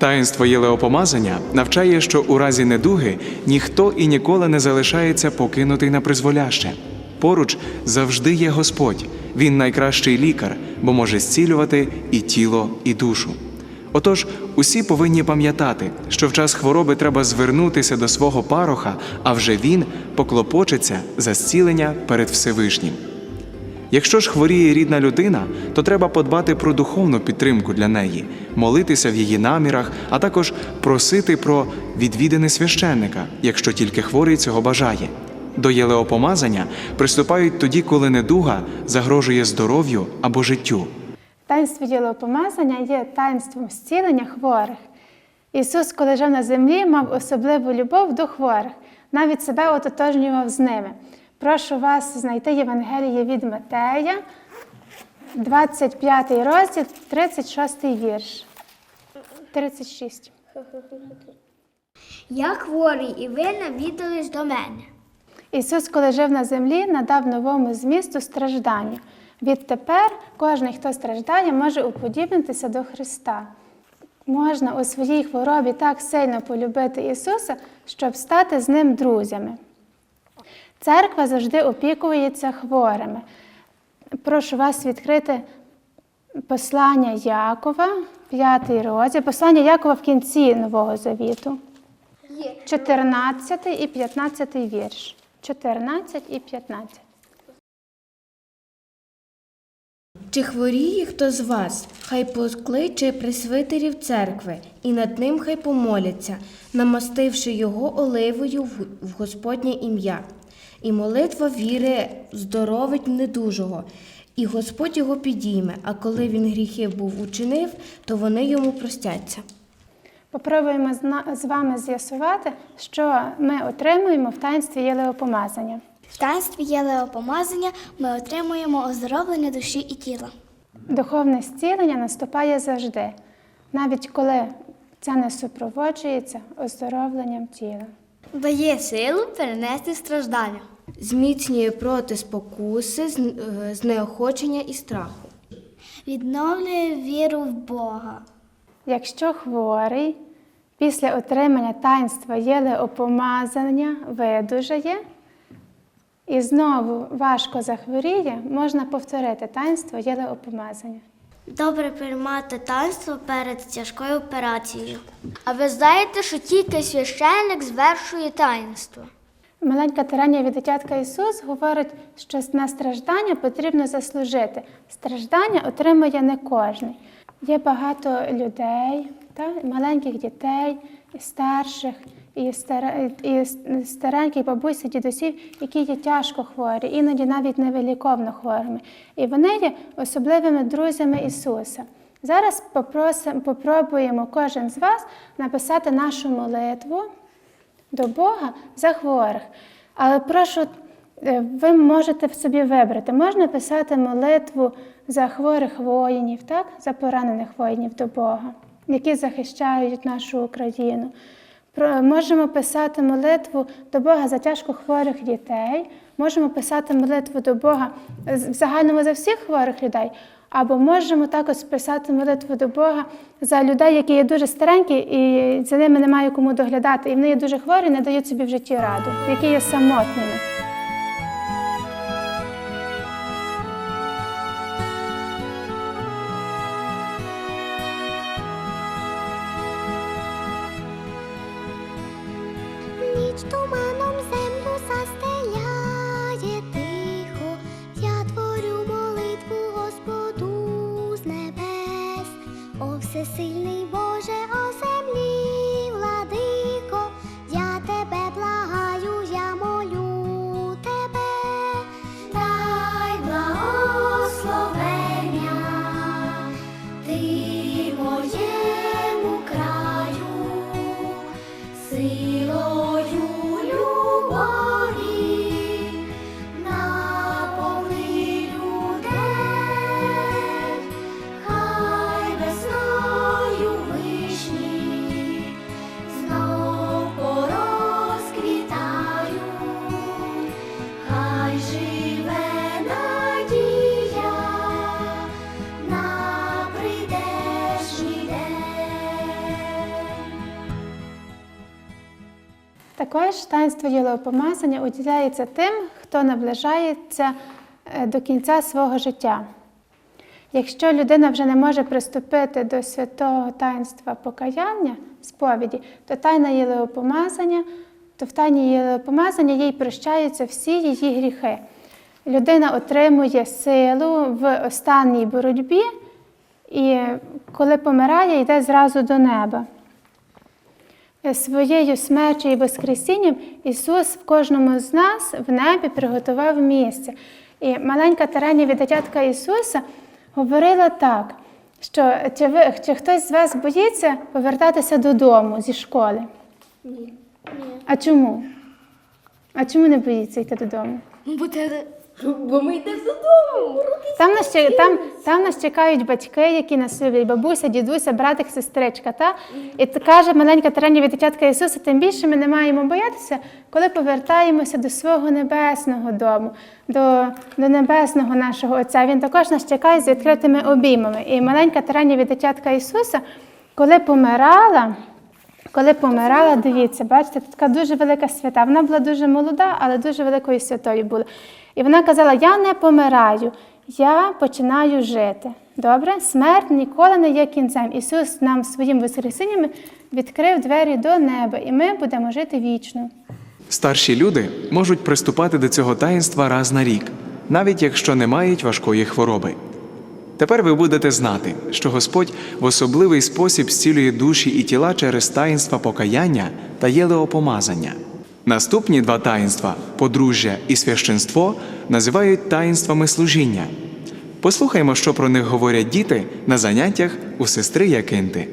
Таїнство єлеопомазання навчає, що у разі недуги ніхто і ніколи не залишається покинутий на призволяще. Поруч завжди є Господь. Він найкращий лікар, бо може зцілювати і тіло, і душу. Отож, усі повинні пам'ятати, що в час хвороби треба звернутися до свого пароха, а вже він поклопочеться за зцілення перед Всевишнім. Якщо ж хворіє рідна людина, то треба подбати про духовну підтримку для неї, молитися в її намірах, а також просити про відвідини священника, якщо тільки хворий цього бажає. До єлеопомазання приступають тоді, коли недуга загрожує здоров'ю або життю. Таїнство ділопомазання є таїнством зцілення хворих. Ісус, коли жив на землі, мав особливу любов до хворих, навіть себе ототожнював з ними. Прошу вас знайти Євангеліє від Матея, 25 розділ, 36 вірш. 36. Я хворий, і ви навідались до мене. Ісус, коли жив на землі, надав новому змісту страждання. Відтепер кожен, хто страждає, може уподібнитися до Христа. Можна у своїй хворобі так сильно полюбити Ісуса, щоб стати з Ним друзями. Церква завжди опікується хворими. Прошу вас відкрити послання Якова, п'ятий розділ, послання Якова в кінці Нового Завіту. 14 і 15 вірш. 14 і 15. Чи хворіє хто з вас, хай покличе пресвитерів церкви, і над ним хай помоляться, намастивши його оливою в Господнє ім'я. І молитва віри здоровить недужого, і Господь його підійме, а коли він гріхи був учинив, то вони йому простяться. Попробуємо з вами з'ясувати, що ми отримуємо в таїнстві єлеопомазання. В таїнстві єлеопомазання ми отримуємо оздоровлення душі і тіла. Духовне зцілення наступає завжди, навіть коли це не супроводжується оздоровленням тіла. Дає силу перенести страждання. Зміцнює проти спокуси, е, знеохочення і страху. Відновлює віру в Бога. Якщо хворий після отримання таїнства єлеопомазання видужає і знову важко захворіє, можна повторити таїнство єлеопомазання. Добре приймати таїнство перед тяжкою операцією. А ви знаєте, що тільки священник звершує таїнство? Маленька тирання від дитятка Ісус говорить, що на страждання потрібно заслужити. Страждання отримує не кожний. Є багато людей, та, маленьких дітей, і старших, і, стареньких бабусь, дідусів, які є тяжко хворі, іноді навіть невиліковно хворими. І вони є особливими друзями Ісуса. Зараз попросим, попробуємо кожен з вас написати нашу молитву до Бога за хворих. Але прошу, е, ви можете в собі вибрати. Можна писати молитву за хворих воїнів, так? за поранених воїнів до Бога, які захищають нашу Україну. Можемо писати молитву до Бога за тяжко хворих дітей, можемо писати молитву до Бога в загальному за всіх хворих людей, або можемо також писати молитву до Бога за людей, які є дуже старенькі, і за ними немає кому доглядати, і вони є дуже хворі, не дають собі в житті раду, які є самотніми. toma. Також таїнство єлеопомазання уділяється тим, хто наближається е, до кінця свого життя. Якщо людина вже не може приступити до святого таїнства покаяння, сповіді, то тайна єлеопомазання, то в тайні єлеопомазання їй прощаються всі її гріхи. Людина отримує силу в останній боротьбі і коли помирає, йде зразу до неба. Е, Своєю смертю і Воскресінням Ісус в кожному з нас в небі приготував місце. І маленька Тараня від дитятка Ісуса говорила так, що чи, ви, чи хтось з вас боїться повертатися додому зі школи? Ні. А чому? А чому не боїться йти додому? Бо ми йдемо додому. Там нас, ще- там, там нас чекають батьки, які нас люблять, бабуся, дідуся, братик, сестричка. Та? І т- каже маленька від дитятка Ісуса, тим більше ми не маємо боятися, коли повертаємося до свого небесного дому, до, до небесного нашого Отця. Він також нас чекає з відкритими обіймами. І маленька від дитятка Ісуса, коли помирала, коли помирала, дивіться, бачите, така дуже велика свята. Вона була дуже молода, але дуже великою святою була. І вона казала: Я не помираю, я починаю жити. Добре? Смерть ніколи не є кінцем. Ісус нам своїм воскресінням відкрив двері до неба, і ми будемо жити вічно. Старші люди можуть приступати до цього таїнства раз на рік, навіть якщо не мають важкої хвороби. Тепер ви будете знати, що Господь в особливий спосіб зцілює душі і тіла через таїнства покаяння та єлеопомазання. Наступні два таїнства подружжя і священство називають таїнствами служіння. Послухаймо, що про них говорять діти на заняттях у сестри Якинти.